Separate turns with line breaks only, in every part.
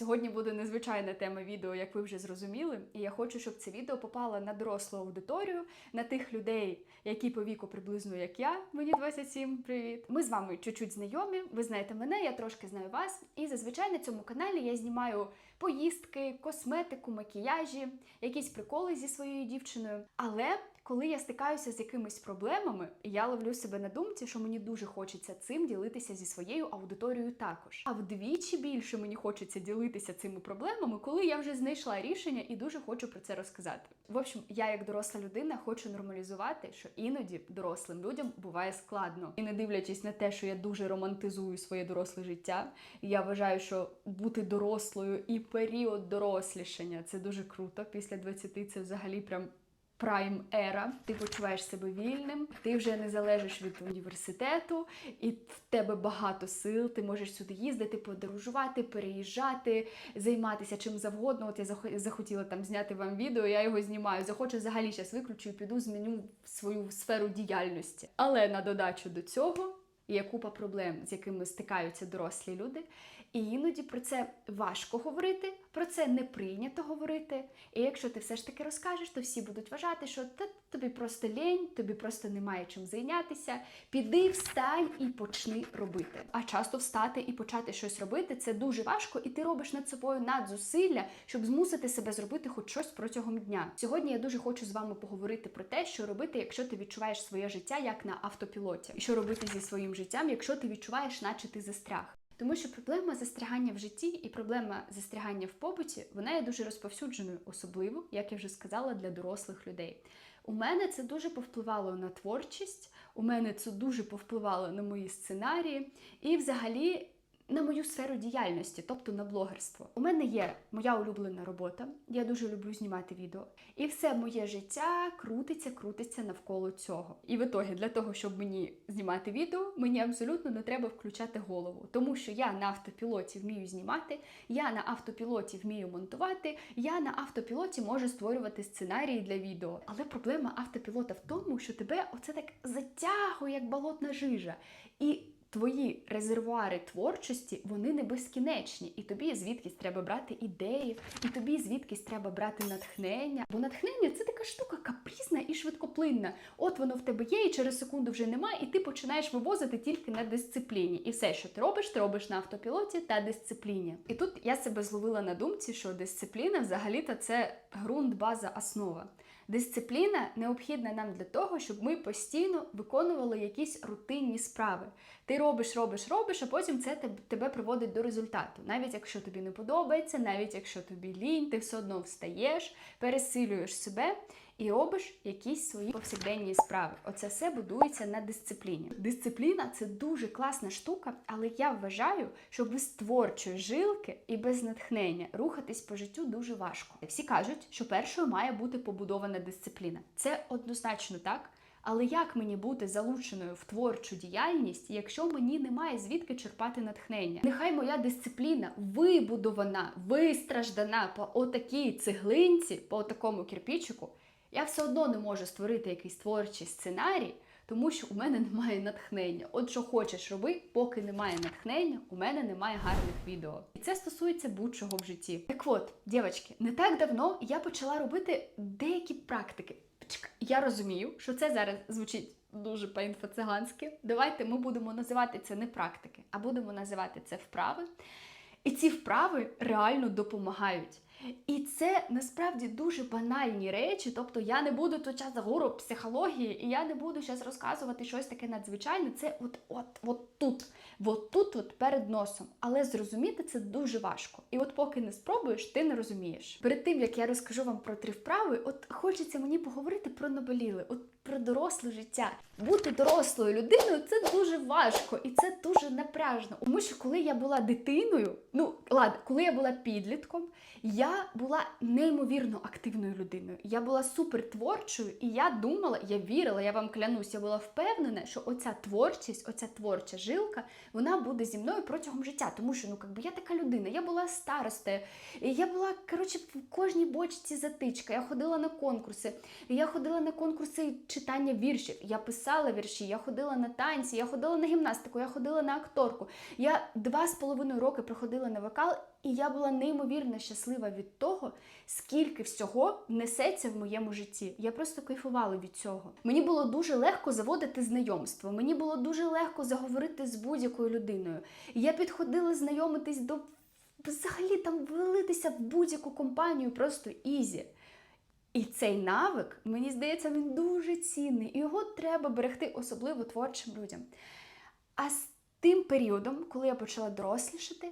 Сьогодні буде незвичайна тема відео, як ви вже зрозуміли. І я хочу, щоб це відео попало на дорослу аудиторію, на тих людей, які по віку приблизно як я, мені 27, привіт. Ми з вами чуть-чуть знайомі. Ви знаєте мене, я трошки знаю вас. І зазвичай на цьому каналі я знімаю поїздки, косметику, макіяжі, якісь приколи зі своєю дівчиною. Але коли я стикаюся з якимись проблемами, я ловлю себе на думці, що мені дуже хочеться цим ділитися зі своєю аудиторією також. А вдвічі більше мені хочеться ділитися цими проблемами, коли я вже знайшла рішення і дуже хочу про це розказати. В общем, я як доросла людина хочу нормалізувати, що іноді дорослим людям буває складно. І не дивлячись на те, що я дуже романтизую своє доросле життя, я вважаю, що бути дорослою і період дорослішання це дуже круто. Після 20 це взагалі прям прайм ера. Ти почуваєш себе вільним, ти вже не залежиш від університету, і в тебе багато сил. Ти можеш сюди їздити, подорожувати, переїжджати, займатися чим завгодно. От я захотіла там зняти вам відео, я його знімаю. Захочу взагалі зараз виключу і піду зміню свою сферу діяльності. Але на додачу до цього. Є купа проблем, з якими стикаються дорослі люди, і іноді про це важко говорити, про це не прийнято говорити. І якщо ти все ж таки розкажеш, то всі будуть вважати, що та тобі просто лінь, тобі просто немає чим зайнятися. Піди, встань і почни робити. А часто встати і почати щось робити це дуже важко, і ти робиш над собою надзусилля, щоб змусити себе зробити хоч щось протягом дня. Сьогодні я дуже хочу з вами поговорити про те, що робити, якщо ти відчуваєш своє життя як на автопілоті, і що робити зі своїм життям, якщо ти відчуваєш, наче ти застряг. Тому що проблема застрягання в житті і проблема застрягання в побуті вона є дуже розповсюдженою, особливо, як я вже сказала, для дорослих людей. У мене це дуже повпливало на творчість, у мене це дуже повпливало на мої сценарії і, взагалі, на мою сферу діяльності, тобто на блогерство. У мене є моя улюблена робота, я дуже люблю знімати відео. І все моє життя крутиться, крутиться навколо цього. І в ітогі, для того, щоб мені знімати відео, мені абсолютно не треба включати голову, тому що я на автопілоті вмію знімати, я на автопілоті вмію монтувати, я на автопілоті можу створювати сценарії для відео. Але проблема автопілота в тому, що тебе оце так затягує, як болотна жижа. І Твої резервуари творчості вони не безкінечні, і тобі звідкись треба брати ідеї, і тобі звідкись треба брати натхнення. Бо натхнення це така штука капрізна і швидкоплинна. От воно в тебе є, і через секунду вже немає, і ти починаєш вивозити тільки на дисципліні. І все, що ти робиш, ти робиш на автопілоті та дисципліні. І тут я себе зловила на думці, що дисципліна взагалі-то це ґрунт, база, основа. Дисципліна необхідна нам для того, щоб ми постійно виконували якісь рутинні справи. Ти робиш, робиш, робиш, а потім це теб- тебе приводить до результату. Навіть якщо тобі не подобається, навіть якщо тобі лінь, ти все одно встаєш, пересилюєш себе і робиш якісь свої повсякденні справи. Оце все будується на дисципліні. Дисципліна це дуже класна штука, але я вважаю, що без творчої жилки і без натхнення рухатись по життю дуже важко. Всі кажуть, що першою має бути побудована дисципліна. Це однозначно так. Але як мені бути залученою в творчу діяльність, якщо мені немає звідки черпати натхнення? Нехай моя дисципліна вибудована, вистраждана по отакій цеглинці, по такому кірпічику, я все одно не можу створити якийсь творчий сценарій, тому що у мене немає натхнення. От що хочеш роби, поки немає натхнення, у мене немає гарних відео. І це стосується будь-чого в житті. Так от, дівчатки, не так давно я почала робити деякі практики. Я розумію, що це зараз звучить дуже по-інфоциганськи. Давайте ми будемо називати це не практики, а будемо називати це вправи. І ці вправи реально допомагають. І це насправді дуже банальні речі. Тобто я не буду тут час гуру психології, і я не буду зараз розказувати щось таке надзвичайне. Це от, от, от тут, от тут, от перед носом. Але зрозуміти це дуже важко. І от поки не спробуєш, ти не розумієш. Перед тим як я розкажу вам про три вправи, от хочеться мені поговорити про наболіле, от про доросле життя. Бути дорослою людиною це дуже важко і це дуже напряжно. Тому що коли я була дитиною, ну ладно, коли я була підлітком, я була неймовірно активною людиною. Я була супер творчою, і я думала, я вірила, я вам клянусь, я була впевнена, що оця творчість, оця творча жилка, вона буде зі мною протягом життя. Тому що ну якби я така людина, я була старостою, я була коротше в кожній бочці затичка. Я ходила на конкурси. Я ходила на конкурси читання віршів. Я писала вірші, я ходила на танці, я ходила на гімнастику, я ходила на акторку. Я два з половиною роки проходила на вокал, і я була неймовірно щаслива від того, скільки всього несеться в моєму житті. Я просто кайфувала від цього. Мені було дуже легко заводити знайомство. Мені було дуже легко заговорити з будь-якою людиною. Я підходила знайомитись до взагалі там влитися в будь-яку компанію просто ізі. І цей навик, мені здається, він дуже цінний, і його треба берегти особливо творчим людям. А з тим періодом, коли я почала дорослішати,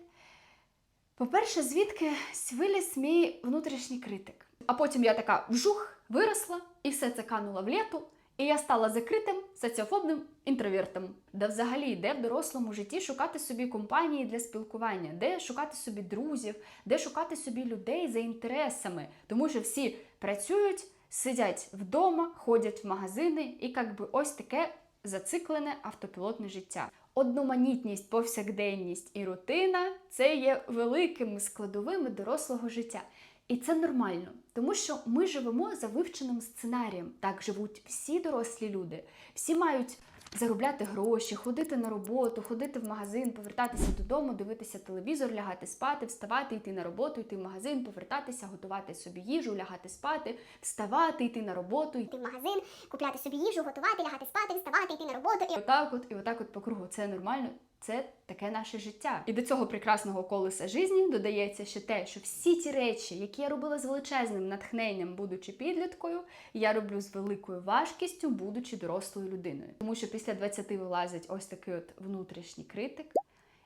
по-перше, звідки виліз мій внутрішній критик. А потім я така вжух, виросла, і все це кануло в літу, і я стала закритим соціофобним інтровертом. Де взагалі де в дорослому житті шукати собі компанії для спілкування, де шукати собі друзів, де шукати собі людей за інтересами, тому що всі працюють, сидять вдома, ходять в магазини, і якби ось таке зациклене автопілотне життя. Одноманітність, повсякденність і рутина це є великими складовими дорослого життя. І це нормально, тому що ми живемо за вивченим сценарієм. Так живуть всі дорослі люди. Всі мають заробляти гроші, ходити на роботу, ходити в магазин, повертатися додому, дивитися телевізор, лягати спати, вставати, йти на роботу, йти в магазин, повертатися, готувати собі їжу, лягати спати, вставати, йти на роботу,
йти в магазин, купляти собі їжу, готувати, лягати спати, вставати, йти на роботу.
І отак от, і отак от по кругу. Це нормально. Це таке наше життя. І до цього прекрасного колеса житті додається ще те, що всі ті речі, які я робила з величезним натхненням, будучи підліткою, я роблю з великою важкістю, будучи дорослою людиною. Тому що після 20 вилазить ось такий от внутрішній критик,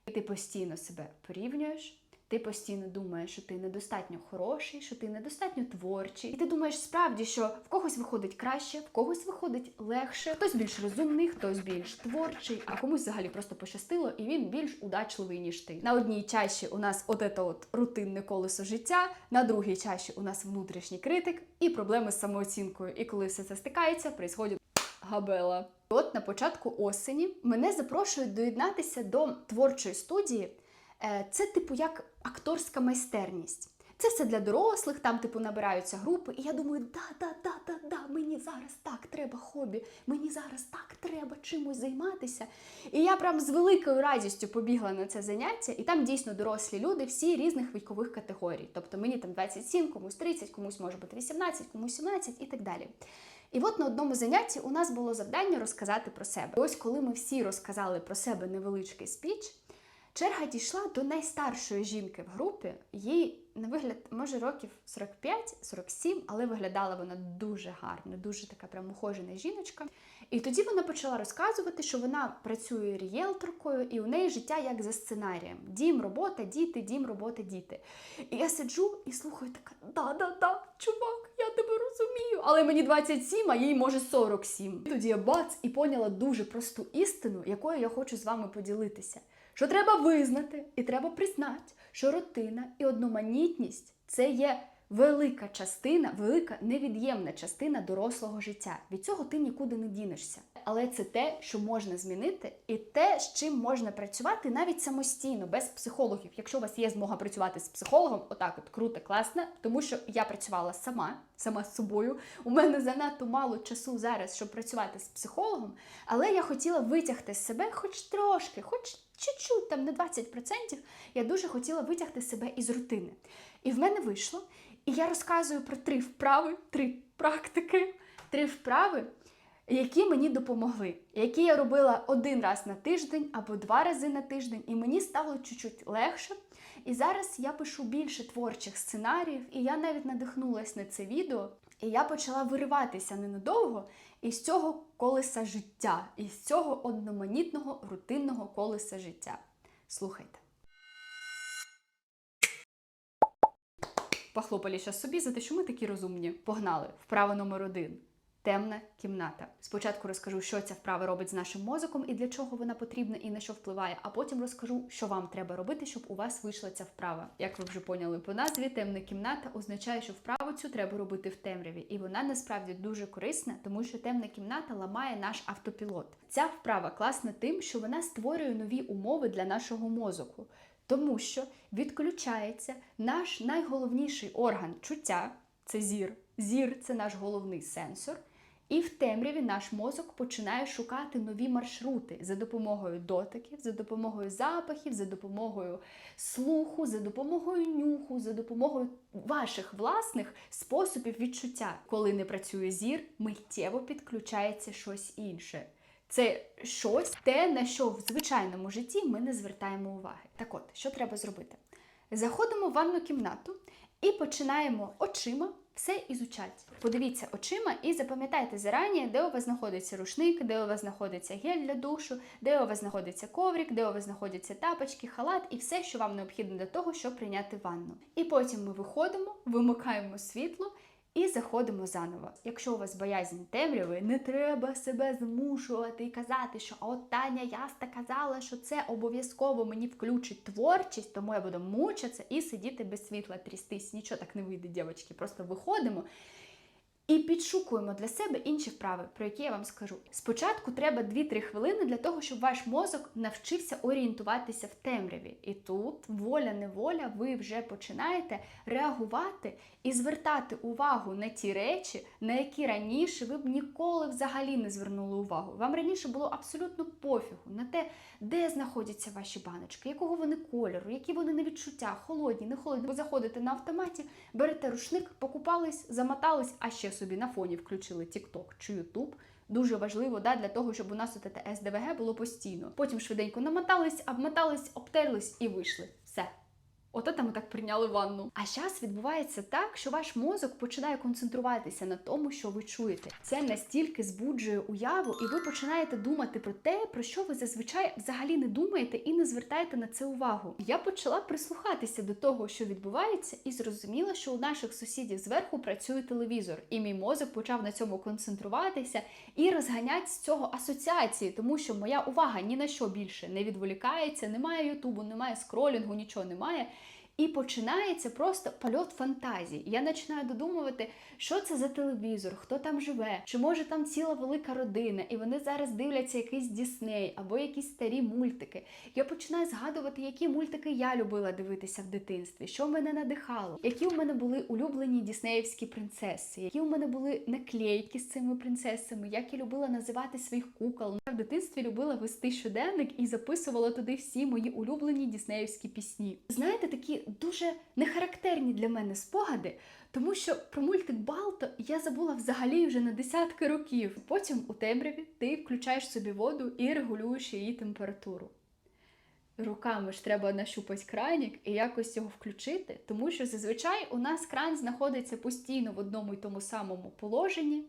і ти постійно себе порівнюєш. Ти постійно думаєш, що ти недостатньо хороший, що ти недостатньо творчий, і ти думаєш справді, що в когось виходить краще, в когось виходить легше, хтось більш розумний, хтось більш творчий, а комусь взагалі просто пощастило, і він більш удачливий ніж ти. На одній чаші у нас от це от рутинне колесо життя, на другій чаші у нас внутрішній критик і проблеми з самооцінкою. І коли все це стикається, происходить габела. От на початку осені мене запрошують доєднатися до творчої студії. Е, Це, типу, як акторська майстерність. Це все для дорослих, там, типу, набираються групи. І я думаю, да, да, да, да, да, мені зараз так треба хобі, мені зараз так треба чимось займатися. І я прям з великою радістю побігла на це заняття, і там дійсно дорослі люди, всі різних вікових категорій. Тобто мені там 27, комусь 30, комусь може бути 18, комусь 17 і так далі. І от на одному занятті у нас було завдання розказати про себе. І ось коли ми всі розказали про себе невеличкий спіч. Черга дійшла до найстаршої жінки в групі. Їй на вигляд, може, років 45-47, але виглядала вона дуже гарно, дуже така прям ухожена жіночка. І тоді вона почала розказувати, що вона працює рієлторкою, і у неї життя як за сценарієм: дім, робота, діти, дім, робота, діти. І я сиджу і слухаю така: да-да-да, чувак, я тебе розумію. Але мені 27, а їй може 47. І тоді я бац і поняла дуже просту істину, якою я хочу з вами поділитися що треба визнати і треба признати, що рутина і одноманітність це є велика частина, велика невід'ємна частина дорослого життя. Від цього ти нікуди не дінешся. Але це те, що можна змінити, і те, з чим можна працювати навіть самостійно, без психологів. Якщо у вас є змога працювати з психологом, отак от круто, класно, тому що я працювала сама, сама з собою. У мене занадто мало часу зараз, щоб працювати з психологом, але я хотіла витягти з себе хоч трошки, хоч чуть-чуть, там не 20%, я дуже хотіла витягти себе із рутини. І в мене вийшло. І я розказую про три вправи, три практики, три вправи, які мені допомогли, які я робила один раз на тиждень або два рази на тиждень, і мені стало чуть-чуть легше. І зараз я пишу більше творчих сценаріїв, і я навіть надихнулася на це відео, і я почала вириватися ненадовго із цього колеса життя, із цього одноманітного рутинного колеса життя. Слухайте. Похлопали ще собі за те, що ми такі розумні. Погнали. Вправа номер один. Темна кімната. Спочатку розкажу, що ця вправа робить з нашим мозоком і для чого вона потрібна і на що впливає, а потім розкажу, що вам треба робити, щоб у вас вийшла ця вправа. Як ви вже поняли по назві, темна кімната означає, що вправу цю треба робити в темряві, і вона насправді дуже корисна, тому що темна кімната ламає наш автопілот. Ця вправа класна тим, що вона створює нові умови для нашого мозоку. Тому що відключається наш найголовніший орган чуття це зір. Зір це наш головний сенсор. І в темряві наш мозок починає шукати нові маршрути за допомогою дотиків, за допомогою запахів, за допомогою слуху, за допомогою нюху, за допомогою ваших власних способів відчуття. Коли не працює зір, миттєво підключається щось інше. Це щось те, на що в звичайному житті ми не звертаємо уваги. Так от, що треба зробити? Заходимо в ванну кімнату і починаємо очима все ізучати. Подивіться очима і запам'ятайте зарані, де у вас знаходиться рушник, де у вас знаходиться гель для душу, де у вас знаходиться коврик, де у вас знаходяться тапочки, халат і все, що вам необхідно для того, щоб прийняти ванну. І потім ми виходимо, вимикаємо світло. І заходимо заново. Якщо у вас боязнь темряви, не треба себе змушувати і казати, що от Таня Яста казала, що це обов'язково мені включить творчість, тому я буду мучитися і сидіти без світла, трястись. Нічого так не вийде, дівчатки. Просто виходимо і підшукуємо для себе інші вправи, про які я вам скажу. Спочатку треба 2-3 хвилини для того, щоб ваш мозок навчився орієнтуватися в темряві. І тут, воля-неволя, ви вже починаєте реагувати і звертати увагу на ті речі, на які раніше ви б ніколи взагалі не звернули увагу. Вам раніше було абсолютно пофігу на те, де знаходяться ваші баночки, якого вони кольору, які вони на відчуття, холодні, не холодні. Ви заходите на автоматі, берете рушник, покупались, замотались, а ще собі на фоні включили TikTok чи YouTube. Дуже важливо да, для того, щоб у нас СДВГ було постійно. Потім швиденько намотались, обмотались, обтерлись і вийшли. Ото там так прийняли ванну. А зараз відбувається так, що ваш мозок починає концентруватися на тому, що ви чуєте. Це настільки збуджує уяву, і ви починаєте думати про те, про що ви зазвичай взагалі не думаєте і не звертаєте на це увагу. Я почала прислухатися до того, що відбувається, і зрозуміла, що у наших сусідів зверху працює телевізор, і мій мозок почав на цьому концентруватися і розганять з цього асоціації, тому що моя увага ні на що більше не відволікається, немає ютубу, немає скролінгу, нічого немає. І починається просто польот фантазій. Я починаю додумувати, що це за телевізор, хто там живе, чи може там ціла велика родина, і вони зараз дивляться якийсь Дісней або якісь старі мультики. Я починаю згадувати, які мультики я любила дивитися в дитинстві, що мене надихало, які у мене були улюблені діснеївські принцеси, які у мене були наклейки з цими принцесами, як я любила називати своїх кукол. Я в дитинстві любила вести щоденник і записувала туди всі мої улюблені діснеївські пісні. Знаєте, такі дуже нехарактерні для мене спогади, тому що про мультик Балто я забула взагалі вже на десятки років. Потім у темряві ти включаєш собі воду і регулюєш її температуру. Руками ж треба нащупати кранік і якось його включити, тому що зазвичай у нас кран знаходиться постійно в одному й тому самому положенні.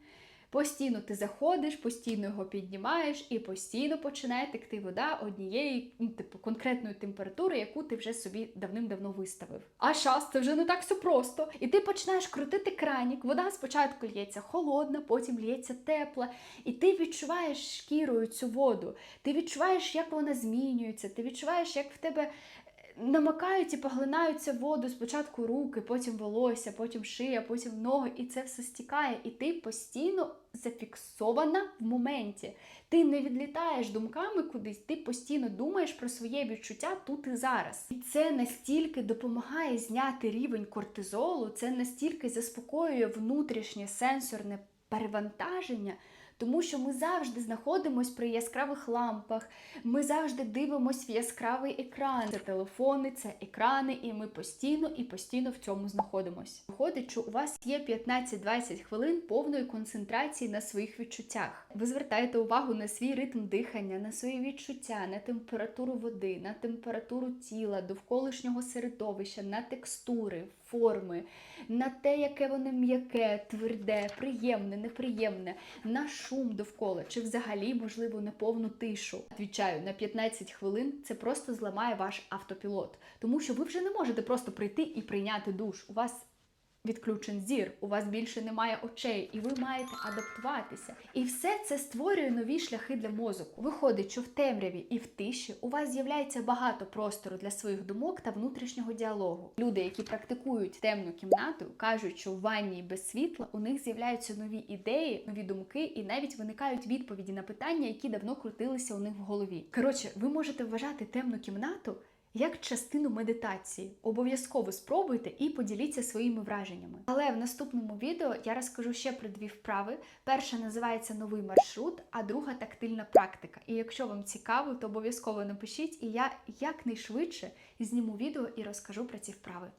Постійно ти заходиш, постійно його піднімаєш, і постійно починає текти вода однієї ну, типу конкретної температури, яку ти вже собі давним-давно виставив. А щас це вже не так все просто. І ти починаєш крутити кранік. Вода спочатку лється холодна, потім лється тепла, і ти відчуваєш шкірою цю воду. Ти відчуваєш, як вона змінюється. Ти відчуваєш, як в тебе намакають і поглинаються воду спочатку руки, потім волосся, потім шия, потім ноги, і це все стікає. І ти постійно зафіксована в моменті. Ти не відлітаєш думками кудись, ти постійно думаєш про своє відчуття тут і зараз. І це настільки допомагає зняти рівень кортизолу, це настільки заспокоює внутрішнє сенсорне перевантаження. Тому що ми завжди знаходимося при яскравих лампах, ми завжди дивимося в яскравий екран. Це телефони, це екрани, і ми постійно і постійно в цьому знаходимося. Виходить, що у вас є 15-20 хвилин повної концентрації на своїх відчуттях. Ви звертаєте увагу на свій ритм дихання, на свої відчуття, на температуру води, на температуру тіла, довколишнього середовища, на текстури, форми, на те, яке воно м'яке, тверде, приємне, неприємне, на шум довкола, чи взагалі, можливо, на повну тишу. Відвічаю, на 15 хвилин це просто зламає ваш автопілот, тому що ви вже не можете просто прийти і прийняти душ. У вас відключен зір, у вас більше немає очей, і ви маєте адаптуватися. І все це створює нові шляхи для мозку. Виходить, що в темряві і в тиші у вас з'являється багато простору для своїх думок та внутрішнього діалогу. Люди, які практикують темну кімнату, кажуть, що в ванні без світла у них з'являються нові ідеї, нові думки, і навіть виникають відповіді на питання, які давно крутилися у них в голові. Коротше, ви можете вважати темну кімнату як частину медитації. Обов'язково спробуйте і поділіться своїми враженнями. Але в наступному відео я розкажу ще про дві вправи. Перша називається новий маршрут, а друга тактильна практика. І якщо вам цікаво, то обов'язково напишіть, і я якнайшвидше зніму відео і розкажу про ці вправи.